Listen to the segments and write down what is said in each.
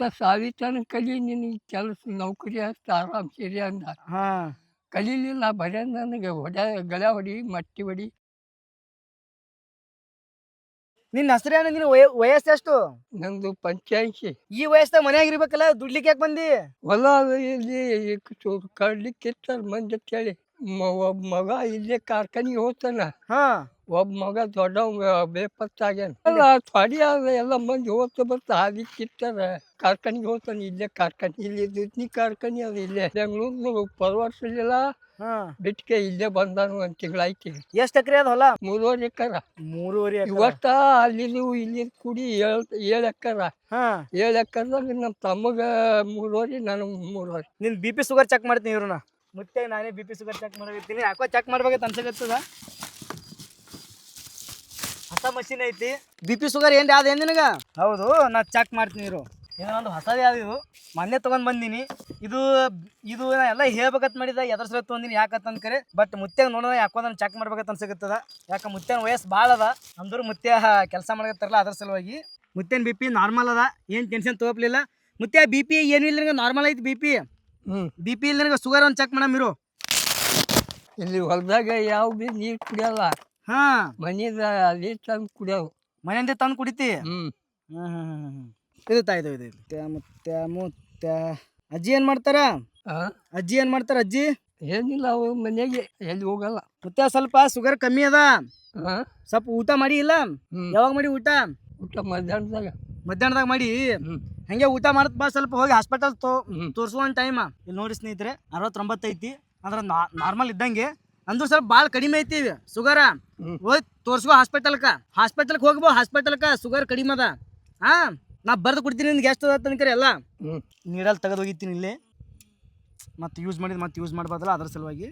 नुसतं सहावीच्यानं कली ಕೆಲಸ ನೌಕರಿ ಹಚ್ಚ ಆರಾಮ್ ಸೇರಿ ಅಂದ ಹಾ ಕಲೀಲಿಲ್ಲ ಬರೇ ನನಗೆ ಹೊಡ್ಯಾ ಗಳ್ಯಾ ಹೊಡಿ ಮಟ್ಟಿ ಹೊಡಿ ನಿನ್ನ ಹೆಸರೇನು ನಿನ್ನ ವಯ ವಯಸ್ಸು ಎಷ್ಟು ನಂದು ಪಂಚಾಯಿತಿ ಈ ವಯಸ್ಸಾಗ ಮನ್ಯಾಗ ಇರ್ಬೇಕಲ್ಲ ದುಡ್ಲಿಕ್ಕೆ ಯಾಕೆ ಬಂದಿ ಹೊಲ ಇಲ್ಲಿ ಕಡ್ಲಿಕ್ಕೆ ಇರ್ತಾರೆ ಮಂದಿ ಅಂತೇಳಿ ಮ- ಒಬ್ಬ ಮಗ ಇಲ್ಲೇ ಕಾರ್ಖಾನಿಗೆ ಹೋಗ್ತಾನ ಹಾ ಒಬ್ಬ ಮಗ ದೊಡ್ಡವ ಬೇಪತ್ತಾಗ್ಯಾನ. ಎಲ್ಲ ಥೊಡಿ ಅದ ಎಲ್ಲ ಮಂದಿ ಹೋಗ್ತಾ ಬರ್ತಾ ಹಾದಿ ಕಿತ್ತಾರ. ಕಾರ್ಖಾನಿಗೆ ಹೋಗ್ತಾನೆ ಇಲ್ಲೇ ಕಾರ್ಖಾನೆ ಇಲ್ಲಿ ದುಡ್ನಿ ಕಾರ್ಖಾನೆ ಅದ ಇಲ್ಲೇ. ಬೆಂಗಳೂರು ಪರವರ್ಸಲಿಲ್ಲ ಬಿಟ್ಕೆ ಇಲ್ಲೇ ಬಂದಾನು ಒಂದು ತಿಂಗಳಾಯ್ತು ಎಷ್ಟ್ ಎಕರೆ ಅದ ಹೊಲ? ಮೂರುವರೆ ಎಕರ. ಮೂರುವರೆ ಇವತ್ತ ನೀವು ಇಲ್ಲಿ ಕುಡಿ ಏಳ್ ಏಳು ಎಕರ. ಏಳ್ ಏಳು ಎಕರ್ದಾಗ ನಮ್ಮ ತಮ್ಮಗ ಮೂರುವರೆ ನನಗೆ ಮೂರುವರೆ. ನಿನ್ ಬಿ ಪಿ ಶುಗರ್ ಚೆಕ್ ಮಾಡ್ತೀನಿ ಇವ್ರನ್ನ. ಮುತ್ತೆ ನಾನೇ ಬಿ ಪಿ ಶುಗರ್ ಚೆಕ್ ಮಾಡ್ತೀನಿ ಯಾಕೋ ಚೆಕ್ ಮಾಡ್ಬೇಕಂತ ಅನ್ಸಕತ್ತದ. ಹೊಸ ಮಷಿನ್ ಐತಿ. ಬಿ ಪಿ ಶುಗರ್ ಏನ್ ಯಾವ್ದು ಏನ್ ನಿನಗ? ಹೌದು ನಾ ಚೆಕ್ ಮಾಡ್ತೀನಿ ಇರು. ಏನೋ ಒಂದು ಹೊಸದು ಯಾವ್ದು ಇದು? ಮೊನ್ನೆ ತಗೊಂಡ್ ಬಂದೀನಿ. ಇದು ಇದು ನಾ ಎಲ್ಲ ಹೇಳ್ಬೇಕಂತ ಮಾಡಿದ ಎದ್ರ ಸಲ ತೊಗೊಂದಿನಿ ಯಾಕಂತ ಕರೆ ಬಟ್ ಮುತ್ಯಾಗ ನೋಡೋಣ ಯಾಕೋ ನಾನು ಚೆಕ್ ಮಾಡ್ಬೇಕಂತ ಅನ್ಸಕತ್ತದ. ಯಾಕ ಮುತ್ಯಾನ ವಯಸ್ಸು ಭಾಳ ಅದ ಅಂದ್ರೆ ಮುತ್ಯ ಕೆಲಸ ಮಾಡಕತ್ತಾರಲ್ಲ ಅದ್ರ ಸಲುವಾಗಿ. ಮುತ್ಯನ ಬಿ ಪಿ ನಾರ್ಮಲ್ ಅದ ಏನು ಟೆನ್ಷನ್ ತಗೋಪ್ಲಿಲ್ಲ ಮುತ್ಯ ಬಿ ಪಿ ಏನು ಇಲ್ಲ ನಾರ್ಮಲ್ ಐತಿ ಬಿ ಪಿ ಹ್ಞೂ ಬಿ ಪಿ ಇಲ್ಲ ಶುಗರ್ ಒಂದು ಚೆಕ್ ಮಾಡಮ್ ಇರು ಇಲ್ಲಿ ಹೊಲದಾಗ ಯಾವ ಬಿ ನೀರು ಕುಡಿಯಲ್ಲ? ಹಾ. ಅಲ್ಲಿ ತಂದು ಕುಡಿಯವು. ಮನೆಯಿಂದ ತಂದು ಕುಡಿತಿ? ಹ್ಞೂ ಇದು ತಾ ಇದು ಇದು ಇದು. ಮುತ್ಯ ಮುತ್ಯ ಮುತ್ಯ ಅಜ್ಜಿ ಏನ್ ಮಾಡ್ತಾರ? ಅಜ್ಜಿ ಏನ್ ಮಾಡ್ತಾರ ಅಜ್ಜಿ? ಏನಿಲ್ಲ ಅವು ಮನೆಗೆ ಎಲ್ಲಿ ಹೋಗಲ್ಲ. ಮುತ್ಯ ಸ್ವಲ್ಪ ಶುಗರ್ ಕಮ್ಮಿ ಅದ. ಸ್ವಲ್ಪ ಊಟ ಮಾಡಿ ಇಲ್ಲ? ಯಾವಾಗ ಮಾಡಿ ಊಟ? ಊಟ ಮಧ್ಯಾಹ್ನದಾಗ. ಮಧ್ಯಾಹ್ನದಾಗ ಮಾಡಿ? ಹಂಗೆ ಊಟ ಮಾಡತ್ ಬಾ ಸ್ವಲ್ಪ ಹೋಗಿ ಹಾಸ್ಪಿಟಲ್ ತೋ ತೋರಿಸುವ ಟೈಮ್ ಇಲ್ಲಿ ನೋಡಿ ಸ್ನೇಹಿತರೆ ಅರವತ್ತೊಂಬತ್ತು ಐತಿ ಅಂದ್ರೆ ನಾರ್ಮಲ್ ಇದ್ದಂಗೆ. ಅಂದ್ರೂ ಸ್ವಲ್ಪ ಭಾಳ ಕಡಿಮೆ ಐತಿ ಶುಗರ್ ಹೋಯ್ತ ಹೋಯ್ ತೋರ್ಸ್ಕೋ ಹಾಸ್ಪಿಟಲ್ಕ ಹಾಸ್ಪಿಟಲ್ಗೆ ಹೋಗ್ಬೋ ಹಾಸ್ಪಿಟಲ್ಕ ಶುಗರ್ ಕಡಿಮೆ ಅದ. ಹಾ ನಾ ಬರ್ದು ಕೊಡ್ತೀನಿ ನಿನ್ಗೆ ಎಷ್ಟು ಅದ ತನಕರಿ ಎಲ್ಲ. ನೀಡಲ್ಲಿ ನೀರಲ್ಲಿ ತೆಗೆದು ಹೋಗಿತ್ತೀನಿ ಇಲ್ಲಿ. ಮತ್ತೆ ಯೂಸ್ ಮಾಡಿದ್ ಮತ್ತೆ ಯೂಸ್ ಮಾಡ್ಬೋದಲ್ಲ ಅದ್ರ ಸಲುವಾಗಿ.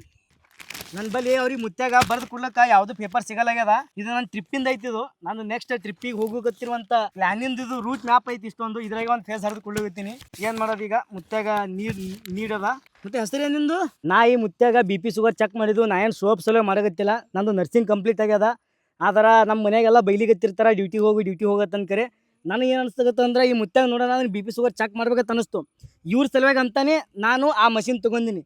ನನ್ನ ಬಳಿ ಅವ್ರಿಗೆ ಮುತ್ಯಾಗ ಬರ್ದು ಕೊಡ್ಲಕ್ಕ ಯಾವ್ದು ಪೇಪರ್ ಸಿಗಲಾಗ್ಯದ. ಇದು ನನ್ನ ಟ್ರಿಪ್ಪಿಂದ ಐತಿ ಇದು. ನಾನು ನೆಕ್ಸ್ಟ್ ಟ್ರಿಪ್ಪಿಗೆ ಹೋಗೋಕತ್ತಿರುವಂತ ಪ್ಲಾನಿಂದ ಇದು ರೂಟ್ ಮ್ಯಾಪ್ ಐತಿ ಇಷ್ಟೊಂದು. ಇದ್ರಾಗ ಒಂದು ಫೇಸ್ ಹರಿದು ಕೊಳ್ಳೋಗತ್ತೀನಿ ಏನ್ ಮಾಡೋದು ಈಗ? ಮುತ್ಯಾಗ ನೀರ್ ನೀಡದ ಮತ್ತೆ ಹೆಸರೇನಿಂದು ನಾ ಈ ಮುತ್ಯಾಗ ಬಿ ಪಿ ಶುಗರ್ ಚೆಕ್ ಮಾಡಿದ್ದು. ನಾ ಏನು ಸೋಪ್ ಸಲೋ ಮಾಡಕತ್ತಿಲ್ಲ. ನಂದು ನರ್ಸಿಂಗ್ ಕಂಪ್ಲೀಟ್ ಆಗ್ಯದ. ಆದ್ರೆ ನಮ್ಮ ಮನೆಗೆಲ್ಲ ಬೈಲಿಗತ್ತಿರ್ತಾರ ಡ್ಯೂಟಿಗೆ ಹೋಗಿ ಡ್ಯೂಟಿ ಹೋಗತ್ತಂದ್ರೆ ನನಗೆ ಏನು ಅನಿಸ್ತಗತ್ತ ಅಂದ್ರೆ ಈ ಮುತ್ಯಾಗ ನೋಡೋಣ ಬಿ ಪಿ ಶುಗರ್ ಚೆಕ್ ಮಾಡ್ಬೇಕಂತ ಅನಿಸ್ತು. ಇವ್ರ ಸಲುವಾಗಿ ಅಂತಾನೆ ನಾನು ಆ ಮಷಿನ್ ತೊಗೊಂಡಿನಿ.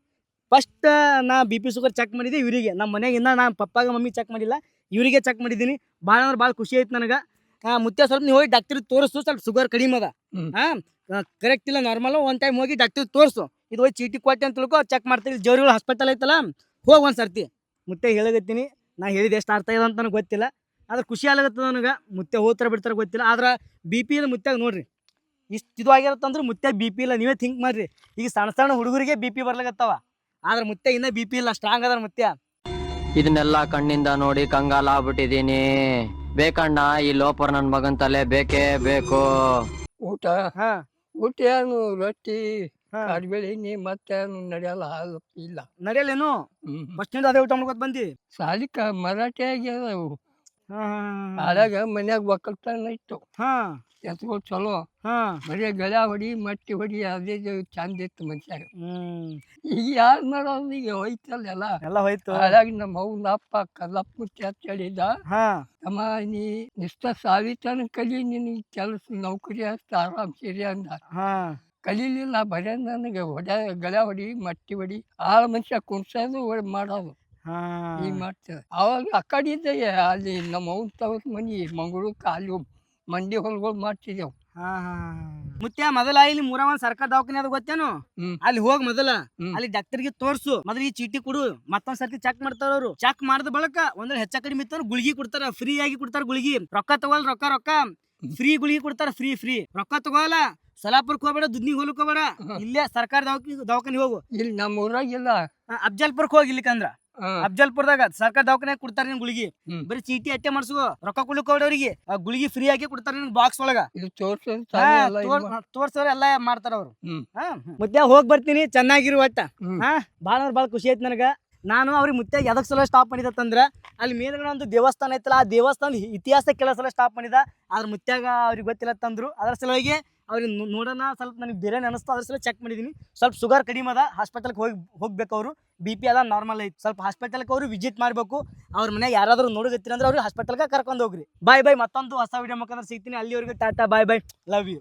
ಫಸ್ಟ್ ನಾ ಬಿ ಪಿ ಶುಗರ್ ಚೆಕ್ ಮಾಡಿದ್ದೆ ಇವರಿಗೆ. ನಮ್ಮ ಮನೆಯಿಂದ ಇನ್ನ ನಾನು ಪಪ್ಪಾಗ ಮಮ್ಮಿ ಚೆಕ್ ಮಾಡಿಲ್ಲ. ಇವರಿಗೆ ಚೆಕ್ ಮಾಡಿದ್ದೀನಿ. ಭಾಳ ಅಂದ್ರೆ ಭಾಳ ಖುಷಿ ಆಯ್ತು ನನಗೆ. ಮುತ್ತೆ ಸ್ವಲ್ಪ ನೀವು ಹೋಗಿ ಡಾಕ್ಟ್ರಿಗೆ ತೋರಿಸು ಸ್ವಲ್ಪ ಶುಗರ್ ಕಡಿಮೆ ಅದ. ಹಾಂ ಕರೆಕ್ಟ್ ಇಲ್ಲ ನಾರ್ಮಲ್ ಒಂದು ಟೈಮ್ ಹೋಗಿ ಡಾಕ್ಟ್ರಿಗೆ ತೋರಿಸು. ಇದು ಹೋಗಿ ಚೀಟಿ ಕೊಟ್ಟೆ ಅಂತ ತಿಳ್ಕೊ ಚೆಕ್ ಮಾಡ್ತೀವಿ ಜೋರಿಗಳು ಹಾಸ್ಪಿಟಲ್ ಐತಲ್ಲ ಹೋಗಿ ಒಂದು ಸರ್ತಿ. ಮುತ್ತೆ ಹೇಳಗತ್ತೀನಿ ನಾ ಹೇಳಿದ ಎಷ್ಟು ಅರ್ಥ ಇದೆ ಅಂತ ನನಗೆ ಗೊತ್ತಿಲ್ಲ. ಆದ್ರೆ ಖುಷಿ ಆಗತ್ತದ ನನಗೆ. ಮುತ್ತೆ ಹೋಗ್ತಾರೆ ಬಿಡ್ತಾರೆ ಗೊತ್ತಿಲ್ಲ. ಆದ್ರೆ ಬಿ ಪಿ ಇಲ್ಲ ಮುತ್ಯಾಗ ನೋಡ್ರಿ. ಇಷ್ಟು ಇದು ಆಗಿರತ್ತಂದ್ರೆ ಮುತ್ತೆ ಬಿ ಪಿ ಇಲ್ಲ. ನೀವೇ ಥಿಂಕ್ ಮಾಡ್ರಿ. ಈಗ ಸಣ್ಣ ಸಣ್ಣ ಹುಡುಗರಿಗೆ ಬಿ ಪಿ ಬರ್ಲಾಗತ್ತವ ಆದ್ರೆ ಮುತ್ತೆ ಇನ್ನ ಬಿ ಪಿ ಇಲ್ಲ ಸ್ಟ್ರಾಂಗ್ ಅದಾರ ಮುತ್ಯ ಇದನ್ನೆಲ್ಲ ಕಣ್ಣಿಂದ ನೋಡಿ ಕಂಗಾಲ ಆಗ್ಬಿಟ್ಟಿದೀನಿ. ಬೇಕಣ್ಣ ಈ ಲೋಪರ್ ನನ್ ಮಗನ್ ತಲೆ ಬೇಕೇ ಬೇಕು. ಊಟ? ಹಾ. ಊಟ ಏನು ರೊಟ್ಟಿ ಹಾ. ಕಡ್ಬೇಳಿನಿ ಮತ್ತೆ ನಡೆಯಲ್ಲ ಹಾಲು ಇಲ್ಲ. ನಡೆಯಲ್ಲೇನು ಹ್ಞೂ ಫಸ್ಟ್ ಅದೇ ಊಟ ಮಾಡ್ಕೊತ ಬಂದಿ? ಸಾಲಿಕ ಮರಾಠಿ ಆಗ್ಯದ ಅವು ಹಾ ಹಾಳಾಗ ಮನ್ಯಾಗ ಒಕ್ಕಲ್ತನ ಇತ್ತು. ಹಾ. ಎತ್ಗಳು ಚಲೋ. ಹಾ. ಬರೀ ಗಳ್ಯಾ ಹೊಡಿ ಮಟ್ಟಿ ಹೊಡಿ ಅದೇ ಚಂದ ಇತ್ತು ಮನುಷ್ಯಾಗ ಈಗ ಯಾರು ಮಾಡೋದು ಈಗ ಹೋಯ್ತಲ್ಲ ಎಲ್ಲ. ಎಲ್ಲ ಹೋಯ್ತು. ಹಾಗಾಗಿ ನಮ್ಮ ಅವ್ನ ಅಪ್ಪ ಕಲ್ಲಪ್ಪ ಮುತ್ತಿ ಅಂತ ಹೇಳಿದ ಹಾ ನೀ ನಿಷ್ಠ ಸಾವಿತನ ಕಲಿ ನಿನಗೆ ಕೆಲಸ ನೌಕರಿ ಅಷ್ಟು ಆರಾಮ್ ಸೇರಿ ಅಂದ. ಕಲೀಲಿಲ್ಲ ಬರೇ ನನಗೆ ಹೊಡ್ಯಾ ಗಳ್ಯಾ ಹೊಡಿ ಮಟ್ಟಿ ಹೊಡಿ ಆಳ ಮನುಷ್ಯ ಕುಣ್ಸೋದು ಹೊಡ್ ಮಾಡೋದು. ಈಗ ಮಾಡ್ತೇವೆ ಅವಾಗ ಆ ಕಡೆ ಇದ್ದೆ ಅಲ್ಲಿ ನಮ್ಮ ಅವ್ನ ತವ್ರ ಮನೆ ಮಂಗಳೂರು ಅಲ್ಲಿ ಮಂಡಿ ಹೊಲಗಳು ಮಾಡ್ತಿದ್ದೆವು ಹಾ ಹಾ ಮುತ್ಯ ಮೊದಲ ಇಲ್ಲಿ ಮೂರ ಒಂದ್ ಸರ್ಕಾರ ದವಾಖಾನೆ ಅದ ಗೊತ್ತೇನು? ಹ್ಮ್. ಅಲ್ಲಿ ಹೋಗ್ ಮೊದಲ. ಹ್ಮ್. ಅಲ್ಲಿ ಡಾಕ್ಟರ್ಗೆ ತೋರ್ಸು. ಮೊದಲ ಈ ಚೀಟಿ ಕೊಡು. ಮತ್ತೊಂದ್ ಸರ್ತಿ ಚೆಕ್ ಮಾಡ್ತಾರ ಅವ್ರು. ಚೆಕ್ ಮಾಡಿದ ಬಳಕ ಒಂದ್ರ ಹೆಚ್ಚ ಕಡಿಮೆ ಇತ್ತು ಗುಳಿಗಿ ಕೊಡ್ತಾರ. ಫ್ರೀ ಆಗಿ ಕೊಡ್ತಾರ ಗುಳಿಗಿ. ರೊಕ್ಕ ತಗೋಲ್ ರೊಕ್ಕ ರೊಕ್ಕ. ಫ್ರೀ ಗುಳಿಗಿ ಕೊಡ್ತಾರ ಫ್ರೀ ಫ್ರೀ ರೊಕ್ಕ ತಗೋಲ್ಲ ಸಲಾಪುರಕ್ಕೆ ಹೋಗ್ಬೇಡ ದುದ್ನಿಗೆ ಹೋಗ್ಲಿಕ್ ಹೋಗ್ಬೇಡ. ಇಲ್ಲೇ ಸರ್ಕಾರ ದವಾಖಾನೆ ದವಾಖಾನೆ ಹೋಗು. ಇಲ್ಲಿ ನಮ್ಮ ಊರಾಗಿಲ್ಲ ಆ, ಅಫ್ಜಲ್ಪುರಕ್ಕೆ ಹೋಗಿ ಇಲ್ಲಿಕಂದ್ರ. ಅಫ್ಜಲ್ಪುರದಾಗ ಸರ್ಕಾರ ದವಾಖಾನೆ ಕೊಡ್ತಾರ ನಿನ್ ಗುಳಿಗಿ. ಬರೀ ಚೀಟಿ ಅಟ್ಟೆ ಮಾಡ್ಸು ರೊಕ್ಕ ಕೊಡ್ಲಿಕ್ ಅವ್ರಿಗೆ ಆ ಗುಳಿಗಿ ಫ್ರೀ ಆಗಿ ಕೊಡ್ತಾರ ನಿನ್ ಬಾಕ್ಸ್ ಒಳಗ. ತೋರ್ಸೋರ್ ಎಲ್ಲಾ ಮಾಡ್ತಾರ ಅವ್ರು. ಮುದ್ದೆ ಹೋಗ್ ಬರ್ತೀನಿ ಚೆನ್ನಾಗಿರುವ ಒಟ್ಟ ಬಾಳ ಹಾ ಬಾಳ ಭಾಳ ಖುಷಿ ಆಯ್ತು ನನಗ. ನಾನು ಅವ್ರಿಗೆ ಮುತ್ಯ ಎದಕ್ ಸಲ ಸ್ಟಾಪ್ ಮಾಡಿದತ್ತಂದ್ರ ಅಲ್ಲಿ ಮೇಲ್ಗಡೆ ಒಂದು ದೇವಸ್ಥಾನ ಐತಲ್ಲ ಆ ದೇವಸ್ಥಾನ ಇತಿಹಾಸ ಕೆಲಸ ಸಲ ಸ್ಟಾಪ್ ಮಾಡಿದ. ಅದ್ರ ಮುತ್ಯಾಗ ಅವ್ರಿಗೆ ಗೊತ್ತಿಲ್ಲ ತಂದ್ರು. ಅದ್ರ ಸಲುವಾಗಿ ಅವ್ರಿಗೆ ನೋಡೋಣ, ಸ್ವಲ್ಪ ನನಗೆ ಬೇರೆ ಅನಿಸ್ತು ಅದ್ರ ಸಲ ಚೆಕ್ ಮಾಡಿದ್ದೀನಿ ಸ್ವಲ್ಪ ಶುಗರ್ ಕಡಿಮೆ ಅದ. ಹಾಸ್ಪಿಟಲ್ಗೆ ಹೋಗಿ, ಹೋಗ್ಬೇಕು ಅವರು. ಬಿ ಪಿ ಅದ ನಾರ್ಮಲ್ ಐತಿ. ಸ್ವಲ್ಪ ಹಾಸ್ಪಿಟಲ್ಗೆ ಅವರು ವಿಸಿಟ್ ಮಾಡಬೇಕು. ಅವ್ರ ಮನ್ಯಾಗ ಯಾರಾದರೂ ನೋಡಗತ್ತೀರಿ ಅಂದ್ರೆ ಅವ್ರಿಗೆ ಹಾಸ್ಪಿಟಲ್ಗೆ ಕರ್ಕೊಂಡು ಹೋಗ್ರಿ. ಬಾಯ್ ಬಾಯ್ ಮತ್ತೊಂದು ಹೊಸ ವಿಡಿಯೋ ಮುಖಾಂತರ ಸಿಗ್ತೀನಿ. ಅಲ್ಲಿವರೆಗೆ tata bye bye love you